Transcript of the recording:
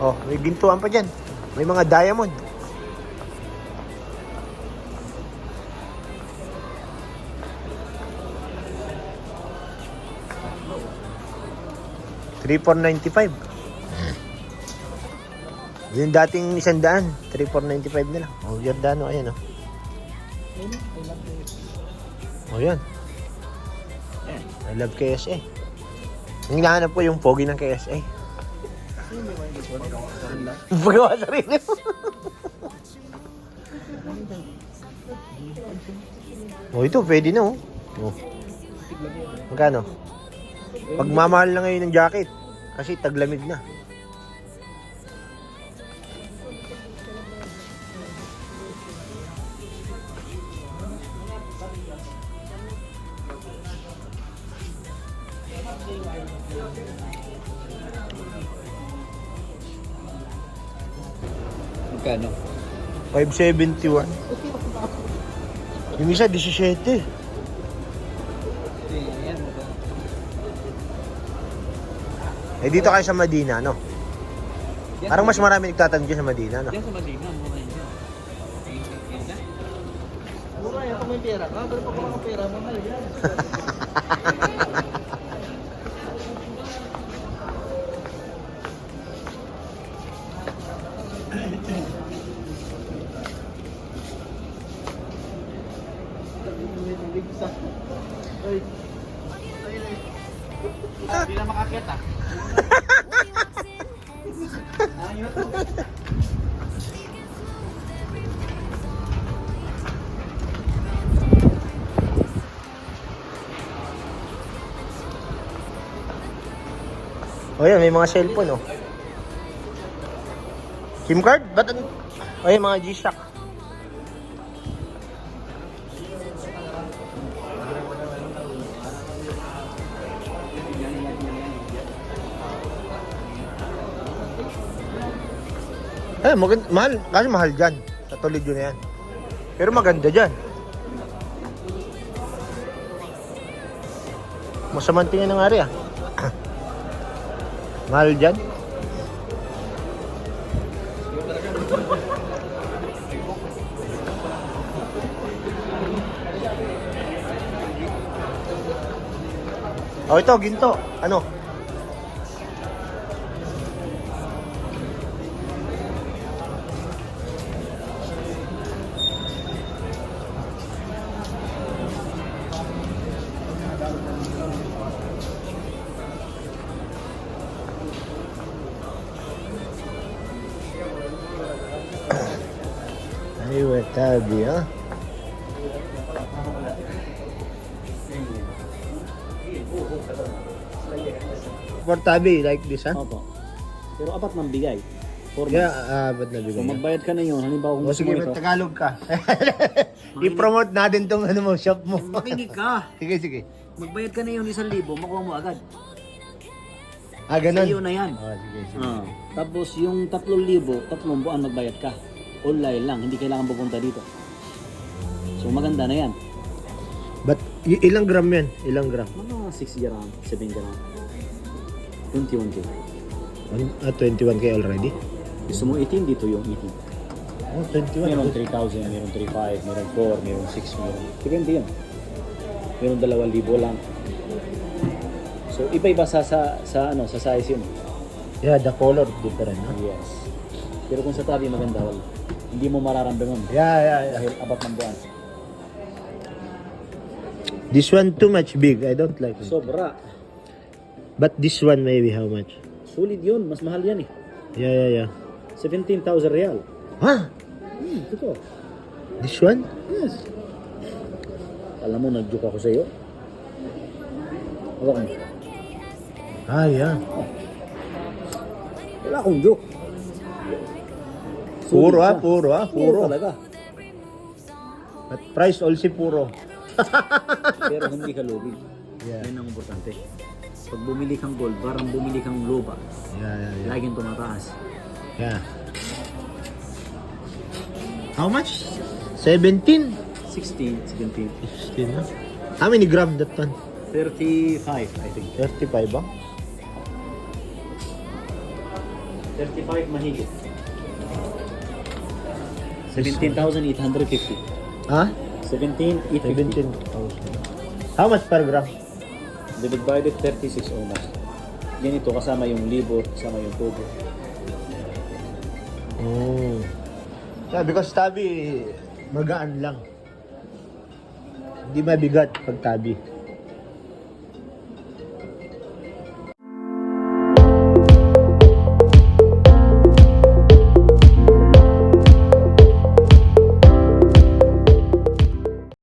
Oh, may gintuan pa dyan. May mga diamond. Three four ninety five. Yung dating isang daan, 3,495 na lang. Oh, Giordano, ayan oh. Oh, yan. I love KSA. Hinahanap ko yung pogi ng KSA. Pagawa sa rin. oh, ito, pwede na oh. oh. Magkano? Pagmamahal na ngayon ng jacket. Kasi taglamig na. Magkano? 571. Yung isa, 17. Eh, dito kayo sa Madina, no? Parang mas marami nagtatanong dyan sa Madina, no? Diyan sa Madina, mura yun. Mura yan kung may pera ka, pero pag wala kang pera, mahal yan. Ay. Hindi na makakit ah. Ayun. O yan, may mga cellphone, oh. SIM card? Ba't ano? O yan, mga G-Shock. Eh, maganda, mahal. Kasi mahal dyan. Sa yun na yan. Pero maganda dyan. Masamang tingin ng ari ah. mahal dyan. Oh, ito, ginto. Ano? Watabi, ha? For tabi, like this, ha? Opo. Pero apat nang bigay. Four Yeah, ah, ba't So nabigay? magbayad ka na yun, halimbawa kung O gusto sige, mo ito. Tagalog ka. I-promote natin tong ano mo, shop mo. Makinig ka. sige, sige. Magbayad ka na yun isang libo, makuha mo agad. Ah, ganun. Sa'yo na yan. Oh, sige, sige. Ah. Tapos yung tatlong libo, tatlong buwan magbayad ka. Online lang, hindi kailangan pupunta dito. So maganda na yan. But, y- ilang gram yan? Ilang gram? Mga 6 gram, 7 gram. 21k. One- Ah, 21k already? Gusto mo 18, dito yung 18. Oh, 21. Meron 3,000, meron 3,500, meron 4, meron 6, meron... Depende yan. Meron 2,000 lang. So iba-iba sa, sa, sa, ano, sa size yun. Yeah, the color different, no? Yes. Pero kung sa tabi maganda, wala. Hindi mo mararamdaman Yeah, yeah, yeah. dahil apat ng buwan. This one too much big. I don't like it. Sobra. But this one maybe how much? Solid yun. Mas mahal yan eh. Yeah, yeah, yeah. 17,000 real. Huh? Hmm, ito. This one? Yes. Alam mo, nag-joke ako sa iyo. Hawak mo. Ah, yeah. Wala akong joke. Puro Solid ah, puro ah, Puro talaga. But price also puro. Pero hindi ka lugi. Yeah. Yan ang importante. Pag bumili kang gold, parang bumili kang lupa. Yeah, yeah, yeah. Laging tumataas. Yeah. How much? 17? 16, 17, 16 na. How many gram that one? 35, I think. 35 ba? 35 mahigit. 17,850. Ha? 17,850. 17,000. How much per gram? Divided 36 ohms. Yan ito kasama yung libo, kasama yung tubo. Oh. Yeah, because tabi, magaan lang. Hindi mabigat pag tabi.